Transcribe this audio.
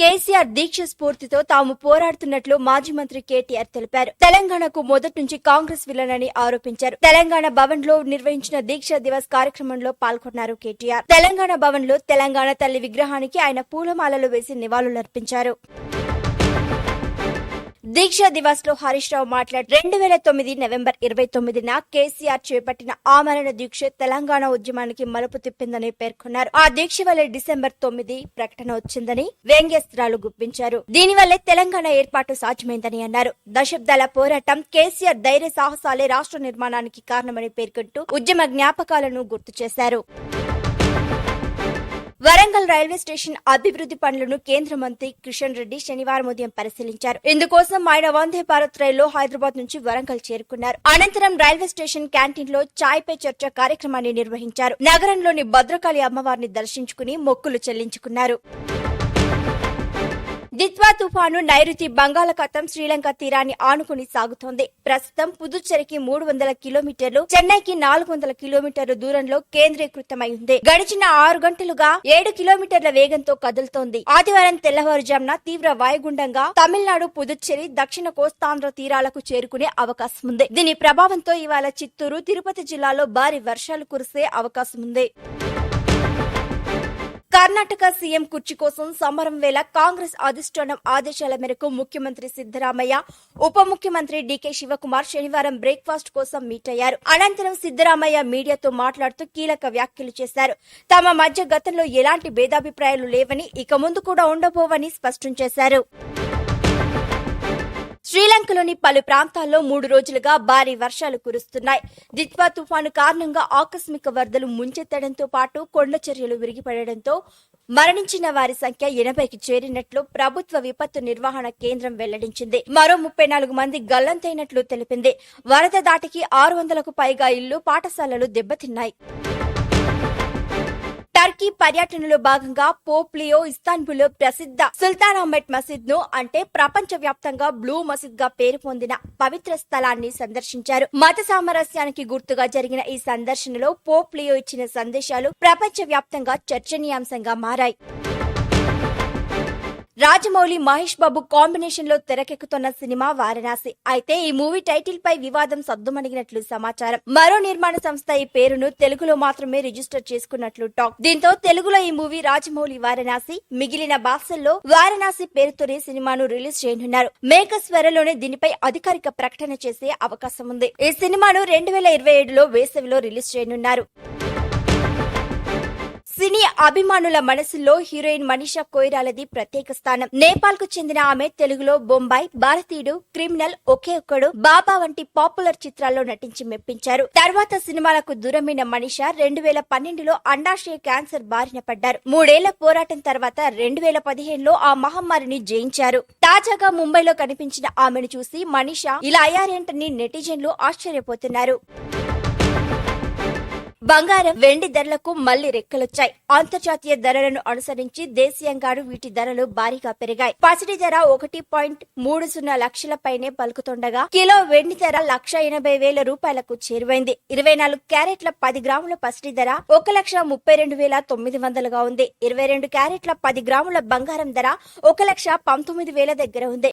కేసీఆర్ దీక్ష స్ఫూర్తితో తాము పోరాడుతున్నట్లు మాజీ మంత్రి కేటీఆర్ తెలిపారు. తెలంగాణకు మొదటి నుంచి కాంగ్రెస్ విలనని ఆరోపించారు. తెలంగాణ భవన్లో నిర్వహించిన దీక్ష దివస్ కార్యక్రమంలో పాల్గొన్నారు కేటీఆర్. తెలంగాణ భవన్లో తెలంగాణ తల్లి విగ్రహానికి ఆయన పూలమాలలు వేసి నివాళులర్పించారు. దీక్షా దివాస్లో హరీష్ రావు మాట్లాడి రెండు వేల తొమ్మిది నవంబర్ ఇరవై తొమ్మిదిన కేసీఆర్ చేపట్టిన ఆమరణ దీక్ష తెలంగాణ ఉద్యమానికి మలుపు తిప్పిందని పేర్కొన్నారు. ఆ దీక్ష వల్లే డిసెంబర్ తొమ్మిది ప్రకటన వచ్చిందని వ్యంగ్యస్త్రాలు గుప్పించారు. దీనివల్లే తెలంగాణ ఏర్పాటు సాధ్యమైందని అన్నారు. దశాబ్దాల పోరాటం కేసీఆర్ ధైర్య సాహసాలే రాష్ట్ర నిర్మాణానికి కారణమని పేర్కొంటూ ఉద్యమ జ్ఞాపకాలను గుర్తు చేశారు. వరంగల్ రైల్వే స్టేషన్ అభివృద్ధి పనులను కేంద్ర మంత్రి కిషన్ రెడ్డి శనివారం ఉదయం పరిశీలించారు. ఇందుకోసం ఆయన వందే భారత్ రైల్లో హైదరాబాద్ నుంచి వరంగల్ చేరుకున్నారు. అనంతరం రైల్వే స్టేషన్ క్యాంటీన్లో చాయ్ పే చర్చ కార్యక్రమాన్ని నిర్వహించారు. నగరంలోని భద్రకాళి అమ్మవారిని దర్శించుకుని మొక్కులు చెల్లించుకున్నారు. దిత్వా తుఫాను నైరుతి బంగాళాఖాతం శ్రీలంక తీరాన్ని ఆనుకుని సాగుతోంది. ప్రస్తుతం పుదుచ్చేరికి మూడు వందల కిలోమీటర్లు చెన్నైకి నాలుగు వందల కిలోమీటర్ల దూరంలో కేంద్రీకృతమై ఉంది గడిచిన ఆరు గంటలుగా ఏడు కిలోమీటర్ల వేగంతో కదులుతోంది. ఆదివారం తెల్లవారుజామున తీవ్ర వాయుగుండంగా తమిళనాడు పుదుచ్చేరి దక్షిణ కోస్తాంధ్ర తీరాలకు చేరుకునే అవకాశం ఉంది దీని ప్రభావంతో ఇవాళ చిత్తూరు తిరుపతి జిల్లాలో భారీ వర్షాలు కురిసే అవకాశం ఉంది కర్ణాటక సీఎం కుర్చీ కోసం సమరం వేళ కాంగ్రెస్ అధిష్టానం ఆదేశాల మేరకు ముఖ్యమంత్రి సిద్దరామయ్య ఉప ముఖ్యమంత్రి డీకే శివకుమార్ శనివారం బ్రేక్ఫాస్ట్ కోసం మీట్ అయ్యారు. అనంతరం సిద్దరామయ్య మీడియాతో మాట్లాడుతూ కీలక వ్యాఖ్యలు చేశారు. తమ మధ్య గతంలో ఎలాంటి భేదాభిప్రాయాలు లేవని ఇక ముందు కూడా ఉండబోవని స్పష్టం చేశారు. శ్రీలంకలోని పలు ప్రాంతాల్లో మూడు రోజులుగా భారీ వర్షాలు కురుస్తున్నాయి. దిత్వా తుఫాను కారణంగా ఆకస్మిక వరదలు ముంచెత్తడంతో పాటు కొండ చర్యలు విరిగిపడడంతో మరణించిన వారి సంఖ్య ఎనభైకి చేరినట్లు ప్రభుత్వ విపత్తు నిర్వహణ కేంద్రం వెల్లడించింది. మరో ముప్పై నాలుగు మంది గల్లంతైనట్లు తెలిపింది. వరద దాటికి ఆరు వందలకు పైగా ఇళ్ళు పాఠశాలలు దెబ్బతిన్నాయి. టర్కీ పర్యటనలో భాగంగా పోప్ లియో ఇస్తాన్బుల్ ప్రసిద్ధ సుల్తాన్ అహ్మద్ మసీద్ను అంటే ప్రపంచ వ్యాప్తంగా బ్లూ మసీద్గా పేరు పొందిన పవిత్ర స్థలాన్ని సందర్శించారు. మత సామరస్యానికి గుర్తుగా జరిగిన ఈ సందర్శనలో పోప్ లియో ఇచ్చిన సందేశాలు ప్రపంచ వ్యాప్తంగా చర్చనీయాంశంగా మారాయి. రాజమౌళి మహేష్ బాబు కాంబినేషన్లో తెరకెక్కుతున్న సినిమా వారణాసి. అయితే ఈ మూవీ టైటిల్ పై వివాదం సద్దుమణిగినట్లు సమాచారం. మరో నిర్మాణ సంస్థ ఈ పేరును తెలుగులో మాత్రమే రిజిస్టర్ చేసుకున్నట్లు టాక్. దీంతో తెలుగులో ఈ మూవీ రాజమౌళి వారణాసి మిగిలిన భాషల్లో వారణాసి పేరుతోనే సినిమాను రిలీజ్ చేయనున్నారు. మేకర్స్ దీనిపై అధికారిక ప్రకటన చేసే అవకాశం ఉంది. ఈ సినిమాను రెండు వేల ఇరవై ఏడులో వేసవిలో రిలీజ్ చేయనున్నారు. సినీ అభిమానుల మనసుల్లో హీరోయిన్ మనీషా కొయిరాలది ప్రత్యేక స్థానం. నేపాల్కు చెందిన ఆమె తెలుగులో బొంబాయి భారతీయుడు క్రిమినల్ ఒకే ఒక్కడు బాబా వంటి పాపులర్ చిత్రాల్లో నటించి మెప్పించారు. తర్వాత సినిమాలకు దూరమైన మనీషా రెండు వేల పన్నెండులో అండాశయ క్యాన్సర్ బారిన పడ్డారు. మూడేళ్ళ పోరాటం తర్వాత రెండు వేల పదిహేనులో ఆ మహమ్మారిని జయించారు. తాజాగా ముంబైలో కనిపించిన ఆమెను చూసి మనీషా ఇలా అయ్యారేంటని నెటిజన్లు ఆశ్చర్యపోతున్నారు. బంగారం వెండి ధరలకు మళ్ళీ రెక్కలొచ్చాయి. అంతర్జాతీయ ధరలను అనుసరించి దేశీయంగాను వీటి ధరలు భారీగా పెరిగాయి. పసిడి ధర ఒకటి పాయింట్ మూడు సున్నా లక్షల పైనే పలుకుతుండగా కిలో వెండి ధర లక్ష ఎనభై వేల రూపాయలకు చేరువైంది. ఇరవై నాలుగు క్యారెట్ల పది గ్రాముల పసిడి ధర ఒక లక్ష ముప్పై రెండు వేల తొమ్మిది వందలుగా ఉంది. ఇరవై రెండు క్యారెట్ల పది గ్రాముల బంగారం ధర ఒక లక్ష పంతొమ్మిది వేల దగ్గర ఉంది.